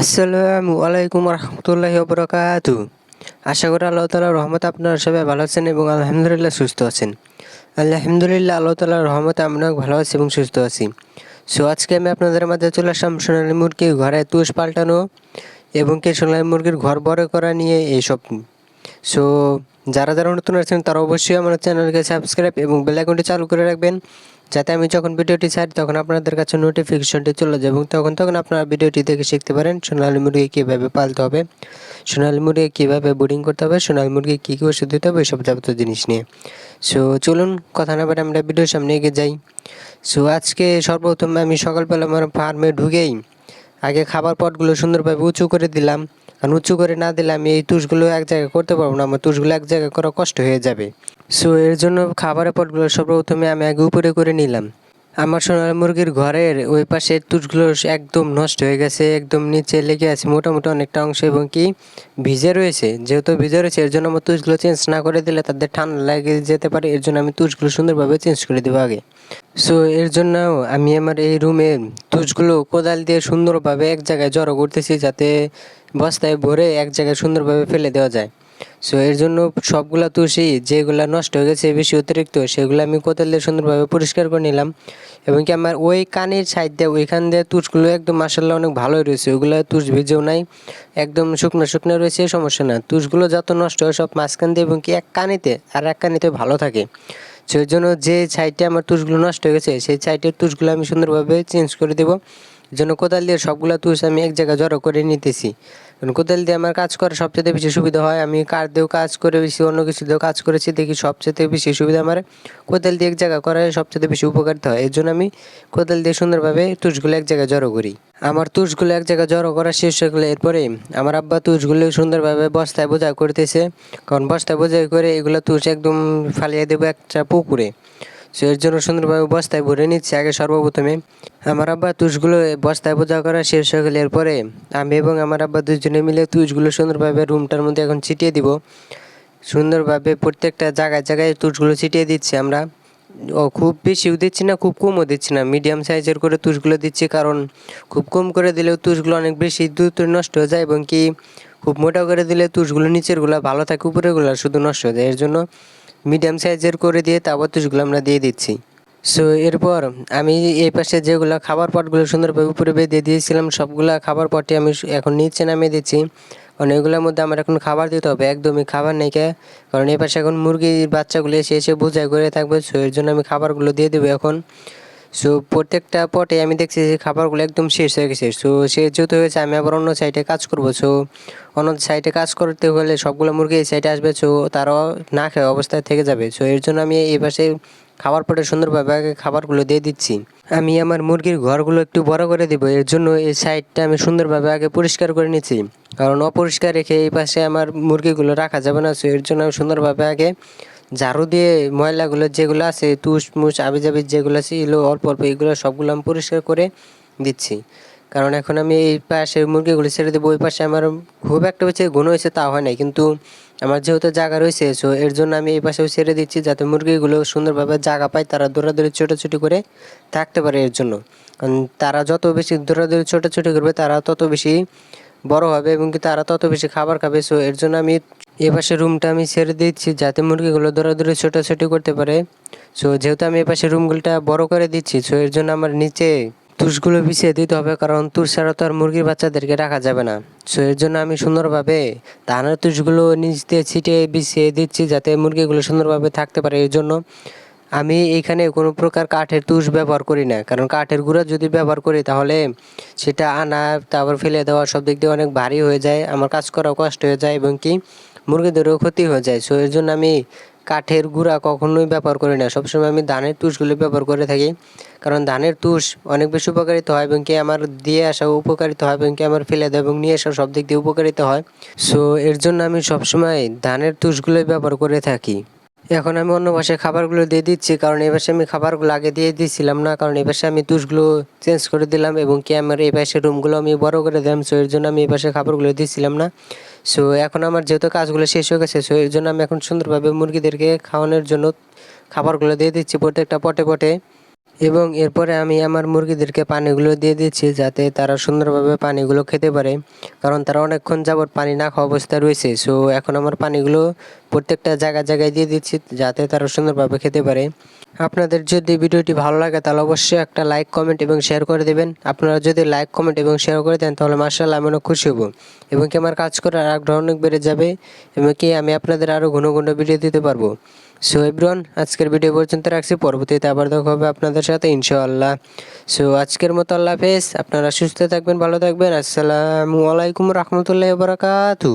আসসালামু আলাইকুম রহমতুল্লাহি বরকাতু আশা করি আল্লাহ তালার রহমত আপনারা সবাই ভালো আছেন এবং আলহামদুলিল্লাহ সুস্থ আছেন। আলহামদুলিল্লাহ আল্লাহ তালার রহমতে আমরা ভালো আছি এবং সুস্থ আছি। সো আজকে আমি আপনাদের মাঝে চলে আসলাম সোনালী মুরগির ঘরে তুষ পাল্টানো এবং কি সোনালী মুরগির ঘর বড় করা নিয়ে এইসব সো যারা যারা নতুন আছেন তারা অবশ্যই আমার চ্যানেলকে সাবস্ক্রাইব এবং বেল আইকনটি চালু করে রাখবেন। যাতে আমি যখন ভিডিওটি ছাড়ি, তখন আপনাদের কাছে নোটিফিকেশনটি চলে যায় এবং তখন তখন আপনারা ভিডিওটি দেখে শিখতে পারেন সোনালী মুরগি কীভাবে পালতে হবে, সোনালী মুরগি কীভাবে বোর্ডিং করতে হবে, সোনালী মুরগি কী কী ওষুধ দিতে হবে, এসব যাবতীয় জিনিস নিয়ে। সো চলুন কথা না বলে আমরা ভিডিওর সামনে এগিয়ে যাই। সো আজকে সর্বপ্রথম আমি সকালবেলা আমার ফার্মে ঢুকেই আগে খাবার পটগুলো সুন্দরভাবে উঁচু করে দিলাম। আর উঁচু করে না দিলে আমি এই তুষগুলো এক জায়গায় করতে পারব না, আমার তুষগুলো এক জায়গায় করা কষ্ট হয়ে যাবে। সো এর জন্য খাবারের পটগুলো সর্বপ্রথমে আমি আগে উপরে করে নিলাম। আমার সোনার মুরগির ঘরের ওই পাশে তুষগুলো একদম নষ্ট হয়ে গেছে, একদম নিচে লেগে আছে মোটামুটি অনেকটা অংশ এবং কি ভিজে রয়েছে। যেহেতু ভিজে রয়েছে, এর জন্য আমার তুষগুলো চেঞ্জ না করে দিলে তাদের ঠান্ডা লেগে যেতে পারে, এর জন্য আমি তুষগুলো সুন্দরভাবে চেঞ্জ করে দেবো আগে। সো এর জন্য আমি আমার এই রুমে তুষগুলো কোদাল দিয়ে সুন্দরভাবে এক জায়গায় জড়ো করতেছি যাতে বস্তায় ভরে এক জায়গায় সুন্দরভাবে ফেলে দেওয়া যায়। সো এর জন্য সবগুলা তুষি যেগুলা নষ্ট হয়ে গেছে, বেশি অতিরিক্ত, সেগুলো আমি কোদাল দিয়ে সুন্দরভাবে পরিষ্কার করে নিলাম। এবং কি আমার ওই কানের সাইড দিয়ে, ওইখান দিয়ে তুষগুলো একদম মাসাল্লাহ অনেক ভালোই রয়েছে। ওগুলো তুষ ভিজেও নাই, একদম শুকনো শুকনো রয়েছে সমস্যা না। তুষগুলো যত নষ্ট হয় সব মাঝখান দিয়ে এবং কি এক কানিতে, আর এক কানিতে ভালো থাকে। সেই জন্য যে সাইডে আমার তুষগুলো নষ্ট হয়ে গেছে, সেই সাইডের তুষগুলো আমি সুন্দরভাবে চেঞ্জ করে দেবো। জন্য কোদাল দিয়ে সবগুলো তুষ আমি এক জায়গায় জড়ো করে নিতেছি। কারণ কোদাল দিয়ে আমার কাজ করা সবচেয়ে বেশি সুবিধা হয়। আমি কার দিয়েও কাজ করে বেশি অন্য কিছু দিয়েও কাজ করেছি, দেখি সবচেয়ে বেশি সুবিধা আমার কোদাল দিয়ে এক জায়গা করা সবচেয়ে বেশি উপকারিতা হয়। এর জন্য আমি কোদাল দিয়ে সুন্দরভাবে তুষগুলো এক জায়গায় জড়ো করি। আমার তুষগুলো এক জায়গায় জড়ো করা শেষ হয়ে গেলে এরপরে আমার আব্বা তুষগুলো সুন্দরভাবে বস্তায় বোঝা করতেছে। কারণ বস্তায় বোঝাই করে এগুলো তুষ একদম ফালিয়ে দেবো একটা পুকুরে। সো এর জন্য সুন্দরভাবে বস্তায় ভরে নিচ্ছি। আগে সর্বপ্রথমে আমার আব্বা তুষগুলো বস্তায় বোঝা করা শেষ হয়ে গেলে এরপরে আমি এবং আমার আব্বা দুজনে মিলে তুষগুলো সুন্দরভাবে রুমটার মধ্যে এখন ছিটিয়ে দিব। সুন্দরভাবে প্রত্যেকটা জায়গায় জায়গায় তুষগুলো ছিটিয়ে দিচ্ছি আমরা। ও খুব বেশিও দিচ্ছি না, খুব কমও দিচ্ছি না। মিডিয়াম সাইজের করে তুষগুলো দিচ্ছি কারণ খুব কম করে দিলেও তুষগুলো অনেক বেশি দ্রুত নষ্ট হয়ে যায় এবং কি খুব মোটা করে দিলে তুষগুলো নিচেরগুলো ভালো থাকে, উপরেরগুলো শুধু নষ্ট হয়ে যায়। এর জন্য মিডিয়াম সাইজের করে দিয়ে তারপর তুষগুলো আমরা দিয়ে দিচ্ছি। সো এরপর আমি এই পাশে যেগুলো খাবার পটগুলো সুন্দরভাবে উপরে বেঁধে দিয়েছিলাম, সবগুলো খাবার পটে আমি এখন নিচে নামিয়ে দিচ্ছি। কারণ এগুলোর মধ্যে আমার এখন খাবার দিতে হবে, একদমই খাবার নেই কে। কারণ এই পাশে এখন মুরগির বাচ্চাগুলো এসে এসে বোঝাই করে থাকবে সো এর জন্য আমি খাবারগুলো দিয়ে দেবো এখন। সো প্রত্যেকটা পটে আমি দেখছি যে খাবারগুলো একদম শেষ হয়ে গেছে। সো সে যেহেতু হয়েছে, আমি আবার অন্য সাইডে কাজ করব। সো অন্য সাইডে কাজ করতে হলে সবগুলো মুরগি এই সাইডে আসবে সো তারাও না খেয়ে অবস্থায় থেকে যাবে। সো এর জন্য আমি এই পাশে খাবার পটে সুন্দরভাবে আগে খাবারগুলো দিয়ে দিচ্ছি। আমি আমার মুরগির ঘরগুলো একটু বড় করে দেবো। এর জন্য এই সাইডটা আমি সুন্দরভাবে আগে পরিষ্কার করে নিচ্ছি। কারণ অপরিষ্কার রেখে এই পাশে আমার মুরগিগুলো রাখা যাবে না। সো এর জন্য আমি সুন্দরভাবে আগে ঝাড়ু দিয়ে ময়লাগুলো যেগুলো আছে, তুষ, মুষ আবি জাবি যেগুলো এগুলো অল্প অল্প, এগুলো সবগুলো আমি পরিষ্কার করে দিচ্ছি। কারণ এখন আমি এই পাশে মুরগিগুলো ছেড়ে দেবো, ওই পাশে আমার খুব একটা হচ্ছে গুণ হয়েছে তা হয় নাই। কিন্তু আমার যেহেতু জায়গা রয়েছে সো এর জন্য আমি এই পাশেও ছেড়ে দিচ্ছি যাতে মুরগিগুলো সুন্দরভাবে জায়গা পায়, তারা দৌড়াদৌড়ি, ছোটাছুটি করে থাকতে পারে এর জন্য। কারণ তারা যত বেশি দৌড়াদৌড়ি, ছোটাছুটি করবে, তারা তত বেশি বড় হবে এবং কি তারা তত বেশি খাবার খাবে সো এর জন্য আমি এ পাশে রুমটা আমি ছেড়ে দিচ্ছি যাতে মুরগিগুলো দৌড়াদৌড়ি ছোটাছুটি করতে পারে। সো যেহেতু আমি এ পাশে রুমগুলোটা বড় করে দিচ্ছি সো এর জন্য আমার নিচে তুষগুলো বিছিয়ে দিতে হবে, কারণ তুষ ছাড়া তো আর মুরগির বাচ্চাদেরকে রাখা যাবে না। সো এর জন্য আমি সুন্দরভাবে ধানের তুষগুলো নিচ দিয়ে ছিটিয়ে বিছিয়ে দিচ্ছি যাতে মুরগিগুলো সুন্দরভাবে থাকতে পারে। এর জন্য আমি এখানে কোনো প্রকার কাঠের তুষ ব্যবহার করি না, কারণ কাঠের গুঁড়া যদি ব্যবহার করি তাহলে সেটা আনা তারপর ফেলে দেওয়া সব দিক দিয়ে অনেক ভারী হয়ে যায়, আমার কাজ করাও কষ্ট হয়ে যায়, এবং কি মুরগিদেরও ক্ষতি হয়ে যায়। সো এর জন্য আমি কাঠের গুঁড়া কখনোই ব্যবহার করি না। সবসময় আমি ধানের তুষগুলো ব্যবহার করে থাকি। কারণ ধানের তুষ অনেক বেশি উপকারিত হয় এবং কি আমার দিয়ে আসা উপকারিত হয় এবং কি আমার ফেলে দেওয়া এবং নিয়ে আসা সব দিক দিয়ে উপকারিত হয়। সো এর জন্য আমি সবসময় ধানের তুষগুলোই ব্যবহার করে থাকি। এখন আমি অন্য ভাষায় খাবারগুলো দিয়ে দিচ্ছি, কারণ এবার আমি খাবারগুলো আগে দিয়ে দিয়েছিলাম না, কারণ এবার আমি তুষগুলো চেঞ্জ করে দিলাম এবং কি আমার এই পাশে রুমগুলো আমি বড় করে দিলাম সো এর জন্য আমি এই পাশে খাবারগুলো দিয়েছিলাম না। সো এখন আমার যেহেতু কাজগুলো শেষ হয়ে গেছে সো এর জন্য আমি এখন সুন্দরভাবে মুরগিদেরকে খাওয়ানোর জন্য খাবারগুলো দিয়ে দিচ্ছি প্রত্যেকটা পটে পটে। এবং এরপরে আমি আমার মুরগিদেরকে পানিগুলো দিয়ে দিচ্ছি যাতে তারা সুন্দরভাবে পানিগুলো খেতে পারে, কারণ তারা অনেকক্ষণ যাবত পানি না খাওয়া অবস্থায় রয়েছে। সো এখন আমার পানিগুলো প্রত্যেকটা জায়গায় জায়গায় দিয়ে দিচ্ছি যাতে তারা সুন্দরভাবে খেতে পারে। আপনাদের যদি ভিডিওটি ভালো লাগে তাহলে অবশ্যই একটা লাইক, কমেন্ট এবং শেয়ার করে দেবেন। আপনারা যদি লাইক, কমেন্ট এবং শেয়ার করে দেন তাহলে মার্শাল্লাহ আমি অনেক খুশি হব। এবং কি আমার কাজ করার আগ্রহ অনেক বেড়ে যাবে এবং কি আমি আপনাদের আরও ঘন ঘন ভিডিও দিতে পারব। সো এভরিওয়ান আজকের ভিডিও পর্যন্ত রাখছি। পরবর্তীতে আবার দেখা হবে আপনাদের সাথে, ইনশাআল্লাহ। সো আজকের মতো আল্লাহ হাফেজ। আপনারা সুস্থ থাকবেন, ভালো থাকবেন। আসসালামু আলাইকুম রহমতুল্লাহ বারাকাতু